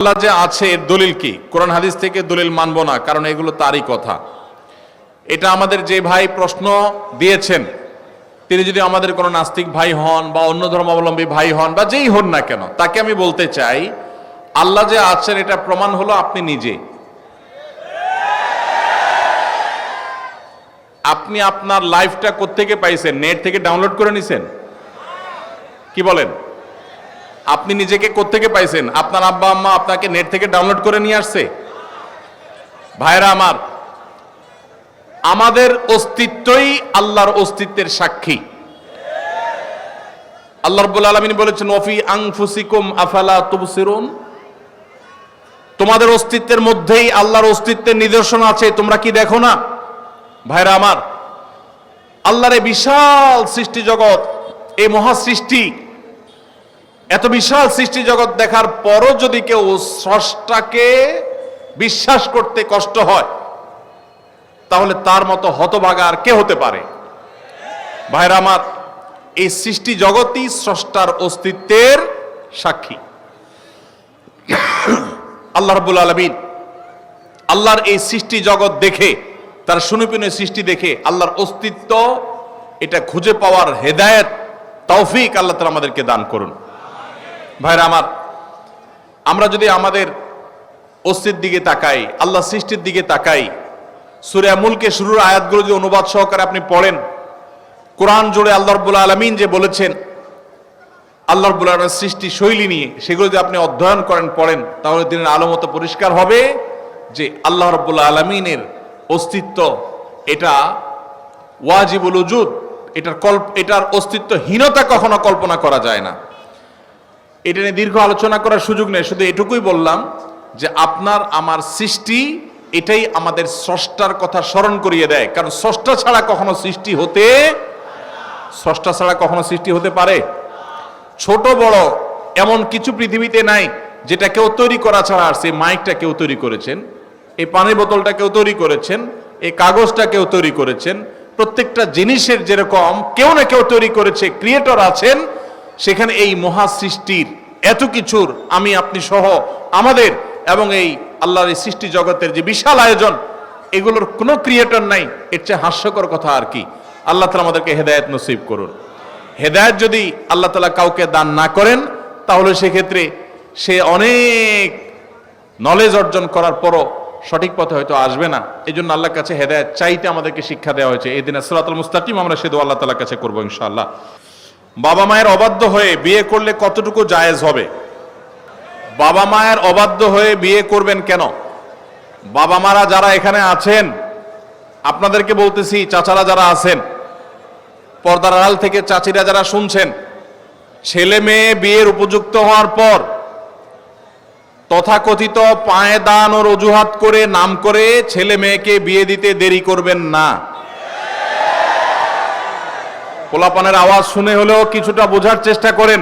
আল্লাহ যে আছে, এর দলিল কি? কোরআন হাদিস থেকে দলিল মানব না, কারণ এগুলো তারই কথা। এটা আমাদের যে ভাই প্রশ্ন দিয়েছেন, তিনি যদি আমাদের কোনো নাস্তিক ভাই হন বা অন্য ধর্মাবলম্বী ভাই হন বা যেই হন না কেন, তাকে আমি বলতে চাই, আল্লাহ যে আছেন, এটা প্রমাণ হলো আপনি নিজে। আপনি আপনার লাইফটা কোত্থেকে পাইছেন? নেট থেকে ডাউনলোড করে নিছেন? কি বলেন? আপনি নিজেকে কোত্থেকে পাইছেন? আপনার আব্বা, আম্মা আপনাকে নেট থেকে ডাউনলোড করে নিয়ে আসছে? ভাইরা আমার, আমাদের অস্তিত্বই আল্লাহর অস্তিত্বের সাক্ষী। আল্লাহ রব্বুল আলমিন বলেছেন, ওফি আংফুসিকুম আফালা তুবসিরুন? তোমাদের অস্তিত্বের মধ্যেই আল্লাহর অস্তিত্বের নিদর্শন আছে, তোমরা কি দেখো না? ভাইরা আমার, আল্লাহর বিশাল সৃষ্টি জগৎ, এই মহা সৃষ্টি এত বিশাল সৃষ্টি জগৎ দেখার পরও যদি কেউ স্রষ্টাকে বিশ্বাস করতে কষ্ট হয়, তাহলে তার মতো হতভাগা আর কে হতে পারে? ভাইরা আমার, এই সৃষ্টি জগৎই স্রষ্টার অস্তিত্বের সাক্ষী। আল্লাহ রবুল আলমিন আল্লাহর এই সৃষ্টি জগৎ দেখে, তার সুনিপুণ সৃষ্টি দেখে আল্লাহর অস্তিত্ব, এটা খুঁজে পাওয়ার হেদায়েত, তৌফিক আল্লাহ তালা আমাদেরকে দান করুন। ভাইরা আমার, আমরা যদি আমাদের অস্তিত্বের দিকে তাকাই, আল্লাহ সৃষ্টির দিকে তাকাই সুরিয়া মুলকে শুরুর আয়াতগুলো যদি অনুবাদ সহকারে আপনি পড়েন, কোরআন জুড়ে আল্লাহ রব্বুল আলমিন যে বলেছেন, আল্লাহ রব্বুল আলমের সৃষ্টি শৈলী নিয়ে সেগুলো যদি আপনি অধ্যয়ন করেন, পড়েন, তাহলে দিনের আলো মতো পরিষ্কার হবে যে আল্লাহ রব্বুল আলমিনের অস্তিত্ব এটা ওয়াজিবুল উজুদ এটার কল্প, এটার অস্তিত্বহীনতা কখনো কল্পনা করা যায় না। এটা নিয়ে দীর্ঘ আলোচনা করার সুযোগ নেই, শুধু এটুকুই বললাম যে আপনার, আমার সৃষ্টি এটাই আমাদের স্রষ্টার কথা স্মরণ করিয়ে দেয়। কারণ স্রষ্টা ছাড়া কখনো সৃষ্টি হতে, স্রষ্টা ছাড়া কখনো সৃষ্টি হতে পারে। ছোট, বড় এমন কিছু পৃথিবীতে নাই যেটা কেউ তৈরি করা ছাড়া আর সেই মাইকটা কেউ তৈরি করেছেন, এই পানির বোতলটা কেউ তৈরি করেছেন, এই কাগজটা কেউ তৈরি করেছেন, প্রত্যেকটা জিনিসের যেরকম কেউ না কেউ তৈরি করেছে, ক্রিয়েটর আছেন সেখানে এই মহা সৃষ্টির এত কিছুর আমি, আপনি সহ আমাদের এবং এই আল্লাহর এই সৃষ্টি জগতের যে বিশাল আয়োজন, এগুলোর কোনো ক্রিয়েটর নাই। এর চেয়ে হাস্যকর কথা আর কি। আল্লাহ তালা আমাদেরকে হেদায়ত নসিব করুন। হেদায়ত যদি আল্লাহ তালা কাউকে দান না করেন, তাহলে সেক্ষেত্রে সে অনেক নলেজ অর্জন করার পরও সঠিক পথে হয়তো আসবে না। এই জন্য আল্লাহর কাছে হেদায়ত চাইতে আমাদেরকে শিক্ষা দেওয়া হয়েছে। এই দিন আসরাতুল মুস্তাকিম আমরা সেদু আল্লাহ তালার কাছে করব ইনশাআল্লাহ। বাবা মায়ের অবাধ্য হয়ে বিয়ে করলে কতটুকু জায়েজ হবে? বাবা মায়ের অবাধ্য হয়ে বিয়ে করবেন কেন? বাবা মারা যারা এখানে আছেন, আপনাদেরকে বলতেছি, চাচারা যারা আছেন, পর্দার আড়াল থেকে চাচিরা যারা শুনছেন, ছেলে মেয়ে বিয়ের উপযুক্ত হওয়ার পর তথাকথিত পায়ে দান ও অজুহাত করে, নাম করে ছেলে মেয়েকে বিয়ে দিতে দেরি করবেন না। পোলাপানের আওয়াজ শুনে হলেও কিছুটা বোঝার চেষ্টা করেন।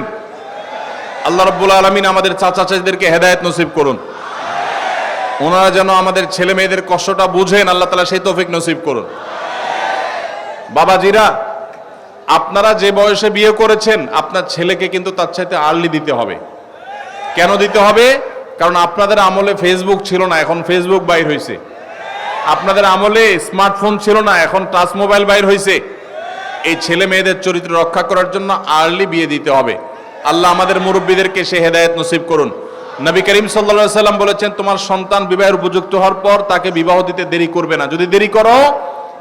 আল্লাহ রব্বুল আলমিন আমাদের চাচা চাচিদেরকে হেদায়ত নসিব করুন। ওনারা যেন আমাদের ছেলে মেয়েদের কষ্টটা বুঝেন, আল্লাহ তালা সেই তৌফিক নসিব করুন। বাবাজিরা, আপনারা যে বয়সে বিয়ে করেছেন, আপনার ছেলেকে কিন্তু তার চাইতে আর্লি দিতে হবে। কেন দিতে হবে? কারণ আপনাদের আমলে ফেসবুক ছিল না, এখন ফেসবুক বাইর হয়েছে আপনাদের আমলে স্মার্টফোন ছিল না, এখন টাচ মোবাইল বাইর হয়েছে এই ছেলে মেয়েদের চরিত্র রক্ষা করার জন্য আর্লি বিয়ে দিতে হবে। আল্লাহ আমাদের মুরব্বীদেরকে সে হেদায়ত নসিব করুন। নবী করিম সাল্লা সাল্লাম বলেছেন, তোমার সন্তান বিবাহের উপযুক্ত হওয়ার পর তাকে বিবাহ দিতে দেরি করবে না। যদি দেরি করো,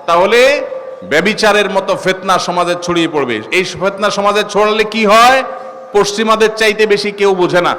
তাহলে ব্যবিচারের মতো ফেতনা সমাজে ছড়িয়ে পড়বে। এই ফেতনা সমাজে ছড়ালে কি হয়? পশ্চিমাদের চাইতে বেশি কেউ বোঝে না।